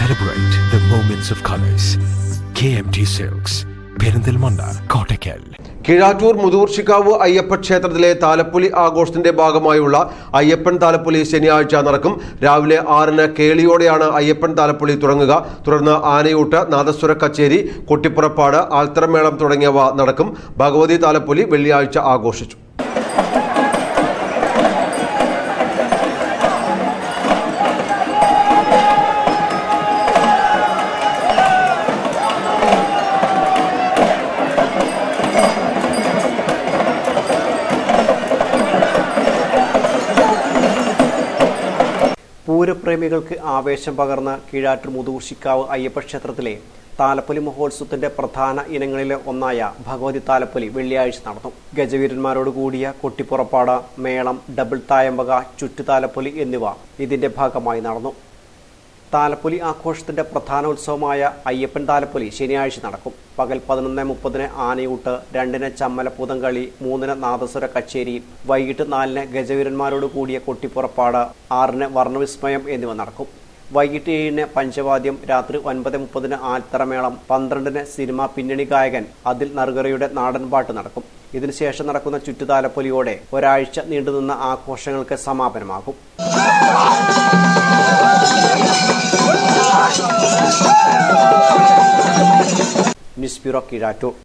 Celebrate the moments of colors. KMT Silks, Perinthalmanna Kottakkal Keezhattoor മുതൂർശിക്കാവ് Ayyappa ക്ഷേത്രത്തിലെ താലപ്പൊലി ആഘോഷത്തിന്റെ ഭാഗമായുള്ള അയ്യപ്പൻ താലപ്പൊലി ശനിയാഴ്ച നടക്കും. രാവിലെ ആറിന് കേളിയോടെയാണ് അയ്യപ്പൻ താലപ്പൊലി തുടങ്ങുക. തുടർന്ന് ആനയൂട്ട് നാദസ്വര കച്ചേരി കൊട്ടിപ്പുറപ്പാട് ആൽത്തറമേളം തുടങ്ങിയവ നടക്കും. ഭഗവതി താലപ്പൊലി വെള്ളിയാഴ്ച ആഘോഷിച്ചു. പൂരപ്രേമികൾക്ക് ആവേശം പകർന്ന കീഴാറ്റൂർ മുതുകുശിക്കാവ് അയ്യപ്പ ക്ഷേത്രത്തിലെ താലപ്പൊലി മഹോത്സവത്തിന്റെ പ്രധാന ഇനങ്ങളിലെ ഒന്നായ ഭഗവതി താലപ്പൊലി വെള്ളിയാഴ്ച നടന്നു. ഗജവീരന്മാരോട് കൂടിയ കൊട്ടിപ്പുറപ്പാട് മേളം ഡബിൾ തായമ്പക ചുറ്റുതാലപ്പൊലി എന്നിവ ഇതിന്റെ ഭാഗമായി നടന്നു. താലപ്പൊലി ആഘോഷത്തിന്റെ പ്രധാന ഉത്സവമായ അയ്യപ്പൻ താലപ്പൊലി ശനിയാഴ്ച നടക്കും. പകൽ പതിനൊന്ന് മുപ്പതിന് ആനയൂട്ട് രണ്ടിന് ചമ്മലപ്പൂതം കളി മൂന്നിന് നാദസ്വര കച്ചേരി വൈകിട്ട് നാലിന് ഗജവീരന്മാരോട് കൂടിയ കൊട്ടിപ്പുറപ്പാട് ആറിന് വർണവിസ്മയം എന്നിവ നടക്കും. വൈകിട്ട് ഏഴിന് പഞ്ചവാദ്യം രാത്രി ഒൻപത് മുപ്പതിന് ആൽത്തറമേളം പന്ത്രണ്ടിന് സിനിമ പിന്നണി ഗായകൻ അതിൽ നറുകറയുടെ നാടൻപാട്ട് നടക്കും. ഇതിനുശേഷം നടക്കുന്ന ചുറ്റുതാലപ്പൊലിയോടെ ഒരാഴ്ച നീണ്ടുനിന്ന ആഘോഷങ്ങൾക്ക് സമാപനമാകും. Spirokirato.